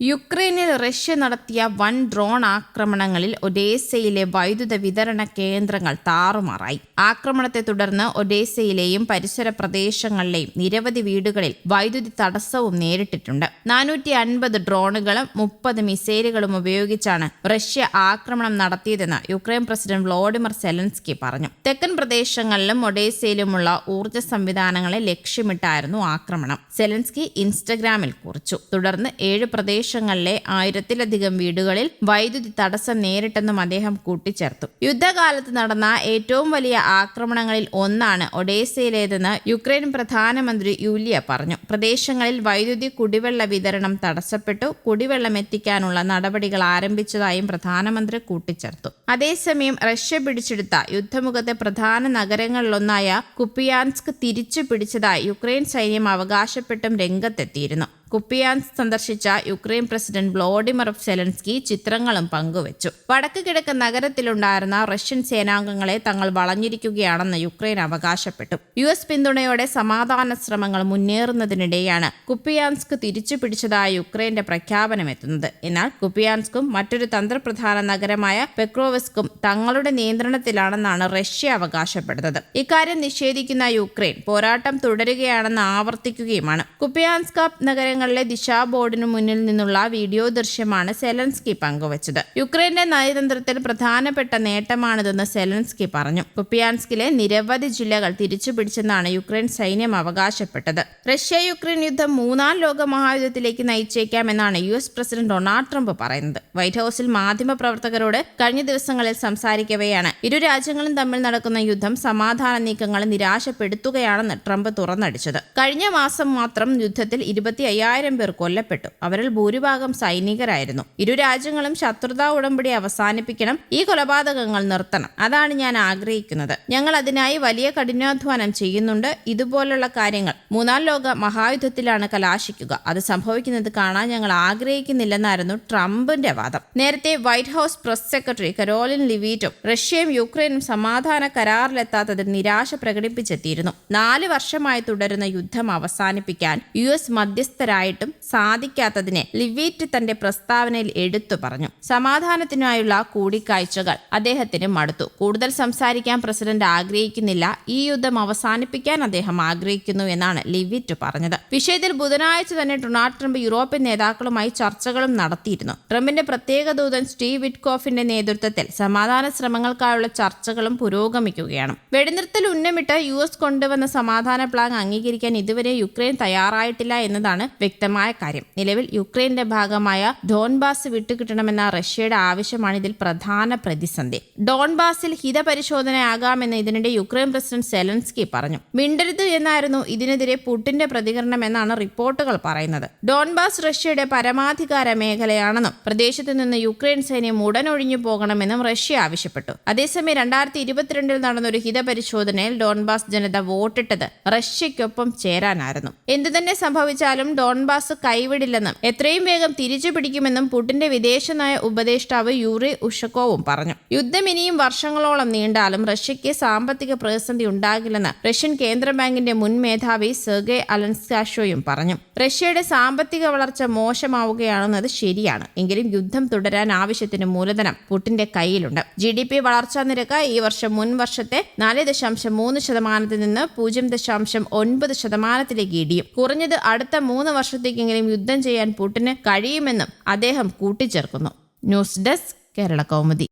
യുക്രൈനിൽ റഷ്യ നടത്തിയ വൻ ഡ്രോൺ ആക്രമണങ്ങളിൽ ഒഡേസയിലെ വൈദ്യുത വിതരണ കേന്ദ്രങ്ങൾ താറുമാറായി. ആക്രമണത്തെ തുടർന്ന് ഒഡേസയിലെയും പരിസര പ്രദേശങ്ങളിലെയും നിരവധി വീടുകളിൽ വൈദ്യുതി തടസ്സവും നേരിട്ടിട്ടുണ്ട്. നാനൂറ്റി അൻപത് ഡ്രോണുകളും മുപ്പത് മിസൈലുകളും ഉപയോഗിച്ചാണ് റഷ്യ ആക്രമണം നടത്തിയതെന്ന് യുക്രൈൻ പ്രസിഡന്റ് വ്ളോഡിമർ സെലൻസ്കി പറഞ്ഞു. തെക്കൻ പ്രദേശങ്ങളിലും ഒഡേസയിലുമുള്ള ഊർജ സംവിധാനങ്ങളെ ലക്ഷ്യമിട്ടായിരുന്നു ആക്രമണം. സെലൻസ്കി ഇൻസ്റ്റഗ്രാമിൽ കുറിച്ചു. തുടർന്ന് ഏഴ് പ്രദേശങ്ങളിലെ ആയിരത്തിലധികം വീടുകളിൽ വൈദ്യുതി തടസ്സം നേരിട്ടെന്നും അദ്ദേഹം കൂട്ടിച്ചേർത്തു. യുദ്ധകാലത്ത് നടന്ന ഏറ്റവും വലിയ ആക്രമണങ്ങളിൽ ഒന്നാണ് ഒഡേസയിലേതെന്ന് യുക്രൈൻ പ്രധാനമന്ത്രി യൂലിയ പറഞ്ഞു. പ്രദേശങ്ങളിൽ വൈദ്യുതി കുടിവെള്ള വിതരണം തടസ്സപ്പെട്ടു. കുടിവെള്ളം എത്തിക്കാനുള്ള നടപടികൾ ആരംഭിച്ചതായും പ്രധാനമന്ത്രി കൂട്ടിച്ചേർത്തു. അതേസമയം റഷ്യ പിടിച്ചെടുത്ത യുദ്ധമുഖത്തെ പ്രധാന നഗരങ്ങളിലൊന്നായ കുപ്പിയാൻസ്ക് തിരിച്ചു പിടിച്ചതായി യുക്രൈൻ സൈന്യം അവകാശപ്പെട്ടും രംഗത്തെത്തിയിരുന്നു. കുപ്പിയാൻസ് സന്ദർശിച്ച യുക്രൈൻ പ്രസിഡന്റ് വ്ളോഡിമർ സെലൻസ്കി ചിത്രങ്ങളും പങ്കുവച്ചു. വടക്ക് കിഴക്ക് നഗരത്തിലുണ്ടായിരുന്ന റഷ്യൻ സേനാംഗങ്ങളെ തങ്ങൾ വളഞ്ഞിരിക്കുകയാണെന്ന് യുക്രൈൻ അവകാശപ്പെട്ടു. യു എസ് പിന്തുണയോടെ സമാധാന ശ്രമങ്ങൾ മുന്നേറുന്നതിനിടെയാണ് കുപ്പിയാൻസ്ക് തിരിച്ചു പിടിച്ചതായ യുക്രൈന്റെ പ്രഖ്യാപനമെത്തുന്നത് എന്നാൽ കുപ്പിയാൻസ്കും മറ്റൊരു തന്ത്രപ്രധാന നഗരമായ പെക്രോവസ്കും തങ്ങളുടെ നിയന്ത്രണത്തിലാണെന്നാണ് റഷ്യ അവകാശപ്പെടുന്നത്. ഇക്കാര്യം നിഷേധിക്കുന്ന യുക്രൈൻ പോരാട്ടം തുടരുകയാണെന്ന് ആവർത്തിക്കുകയുമാണ്. കുപ്പിയാൻസ്ക നഗരങ്ങളിലെ ദിശാ ബോർഡിനു മുന്നിൽ നിന്നുള്ള വീഡിയോ ദൃശ്യമാണ് സെലൻസ്കി പങ്കുവച്ചത്. യുക്രൈന്റെ നയതന്ത്രത്തിൽ പ്രധാനപ്പെട്ട നേട്ടമാണിതെന്ന് സെലൻസ്കി പറഞ്ഞു. കുപ്പിയാൻസ്കിലെ നിരവധി ജില്ലകൾ തിരിച്ചുപിടിച്ചെന്നാണ് യുക്രൈൻ സൈന്യം അവകാശപ്പെട്ടത്. റഷ്യ യുക്രൈൻ യുദ്ധം മൂന്നാം ലോക മഹായുദ്ധത്തിലേക്ക് നയിച്ചേക്കാമെന്നാണ് U S president Donald Trump പറയുന്നത്. വൈറ്റ് ഹൌസിൽ മാധ്യമപ്രവർത്തകരോട് കഴിഞ്ഞ ദിവസങ്ങളിൽ സംസാരിക്കവെയാണ്. ഇരു രാജ്യങ്ങളും തമ്മിൽ നടക്കുന്ന യുദ്ധം സമാധാന നീക്കങ്ങളെ നിരാശപ്പെടുത്തുകയാണെന്ന് ട്രംപ് തുറന്നടിച്ചത്. കഴിഞ്ഞ മാസം മാത്രം യുദ്ധത്തിൽ ഇരുപത്തി അയ്യായിരം പേർ കൊല്ലപ്പെട്ടു. അവരിൽ ഭൂരിഭാഗം സൈനികരായിരുന്നു. ഇരു രാജ്യങ്ങളും ശത്രുതാ ഉടമ്പടി അവസാനിപ്പിക്കണം. ഈ കൊലപാതകങ്ങൾ നിർത്തണം. അതാണ് ഞാൻ ആഗ്രഹിക്കുന്നത്. ഞങ്ങൾ അതിനായി വലിയ കഠിനാധ്വാനം ചെയ്യുന്നുണ്ട്. ഇതുപോലുള്ള കാര്യങ്ങൾ മൂന്നാം ലോക മഹായുദ്ധത്തിലാണ് കലാശിക്കുക. അത് സംഭവിക്കുന്നത് കാണാൻ ഞങ്ങൾ ആഗ്രഹിക്കുന്നില്ലെന്നായിരുന്നു ട്രംപിന്റെ വാദം. നേരത്തെ White House press secretary Karoline ലിവീറ്റും റഷ്യയും യുക്രൈനും സമാധാന കരാറിലെത്താത്തതിൽ നിരാശ പ്രകടിപ്പിച്ചെത്തിയിരുന്നു. നാല് വർഷമായി തുടരുന്ന യുദ്ധം അവസാനിപ്പിക്കാൻ യു എസ് മധ്യസ്ഥരായിട്ടും സാധിക്കാത്തതിനെ ലിവീറ്റ് തന്റെ പ്രസ്താവനയിൽ എടുത്തു പറഞ്ഞു. സമാധാനത്തിനായുള്ള കൂടിക്കാഴ്ചകൾ അദ്ദേഹത്തിന് മടുത്തു. കൂടുതൽ സംസാരിക്കാൻ പ്രസിഡന്റ് ആഗ്രഹിക്കുന്നില്ല. ഈ യുദ്ധം അവസാനിപ്പിക്കാൻ അദ്ദേഹം ആഗ്രഹിക്കുന്നു എന്നാണ് ലിവിറ്റ് പറഞ്ഞത്. വിഷയത്തിൽ ബുധനാഴ്ച തന്നെ ഡൊണാൾഡ് ട്രംപ് യൂറോപ്യൻ നേതാക്കളുമായി ചർച്ചകളും നടത്തിയിരുന്നു. ട്രംപിന്റെ പ്രത്യേക ദൂതൻ സ്റ്റീവ് വിറ്റ്കോഫിന്റെ നേതൃത്വത്തിൽ സമാധാന ശ്രമങ്ങൾക്കായുള്ള ചർച്ചകളും പുരോഗമിക്കുകയാണ്. വെടിനിർത്തൽ ഉന്നമിട്ട് യു എസ് കൊണ്ടുവന്ന സമാധാന പ്ലാൻ അംഗീകരിക്കാൻ ഇതുവരെ യുക്രൈൻ തയ്യാറായിട്ടില്ല എന്നതാണ് വ്യക്തമായ കാര്യം. നിലവിൽ യുക്രൈന്റെ ഭാഗമായ ഡോൺബാസ് വിട്ടുകിട്ടണമെന്ന റഷ്യയുടെ ആവശ്യമാണ് ഇതിൽ പ്രധാന പ്രതിസന്ധി. ഡോൺബാസിൽ ഹിതപരിശോധനയാകാമെന്ന് ഇതിനിടെ യുക്രൈൻ പ്രസിഡന്റ് സെലൻസ്കി പറഞ്ഞു. മിണ്ടരുത് എന്നായിരുന്നു ഇതിനെതിരെ പുട്ടിന്റെ പ്രതികരണം എന്നാണ് റിപ്പോർട്ടുകൾ പറയുന്നത്. ഡോൺബാസ് റഷ്യയുടെ പരമാധികാര മേഖലയാണെന്നും പ്രദേശത്തു നിന്ന് യുക്രൈൻ സൈന്യം ഉടൻ ഒഴിഞ്ഞു പോകണമെന്നും റഷ്യ ആവശ്യപ്പെട്ടു. അതേസമയം രണ്ടായിരത്തി ഇരുപത്തിരണ്ടിൽ നടന്ന ഒരു ഹിതപരിശോധനയിൽ ഡോൺബാസ് ജനത വോട്ടിട്ടത് റഷ്യയ്ക്കൊപ്പം ചേരാനായിരുന്നു. എന്തുതന്നെ സംഭവിച്ചാലും ഡോൺബാസ് കൈവിടില്ലെന്നും എത്രയും വേഗം തിരിച്ചു പിടിക്കുമെന്നും പുടിന്റെ വിദേശനയ ഉപദേഷ്ടാവ് യൂറി ഉഷക്കോവും പറഞ്ഞു. യുദ്ധം ഇനിയും വർഷങ്ങളോളം നീണ്ടാലും റഷ്യയ്ക്ക് സാമ്പത്തിക പ്രതിസന്ധി ഉണ്ടാകില്ലെന്ന് റഷ്യൻ കേന്ദ്ര ബാങ്കിന്റെ മുൻ മേധാവി സെർഗെ അലൻസ്കാഷോയും പറഞ്ഞു. റഷ്യയുടെ സാമ്പത്തിക വളർച്ച മോശമാവുകയാണെന്നത് ശരിയാണ്. എങ്കിലും യുദ്ധം തുടരാൻ ആവശ്യത്തിന് മൂലധനം പുടിന്റെ കയ്യിലുണ്ട്. ജി ഡി പി വളർച്ചാ നിരക്ക് ഈ വർഷം മുൻ വർഷത്തെ നാല് ദശാംശം മൂന്ന് ശതമാനത്തിൽ നിന്ന് പൂജ്യം ദശാംശം ഒൻപത് ശതമാനത്തിലേക്ക് ഇടിയും. കുറഞ്ഞത് അടുത്ത മൂന്ന് വർഷത്തേക്കെങ്കിലും യുദ്ധം ചെയ്യാൻ പുടിന് കഴിയുമെന്നും അദ്ദേഹം കൂട്ടിച്ചേർക്കുന്നു. News desk Kerala Kaumudi.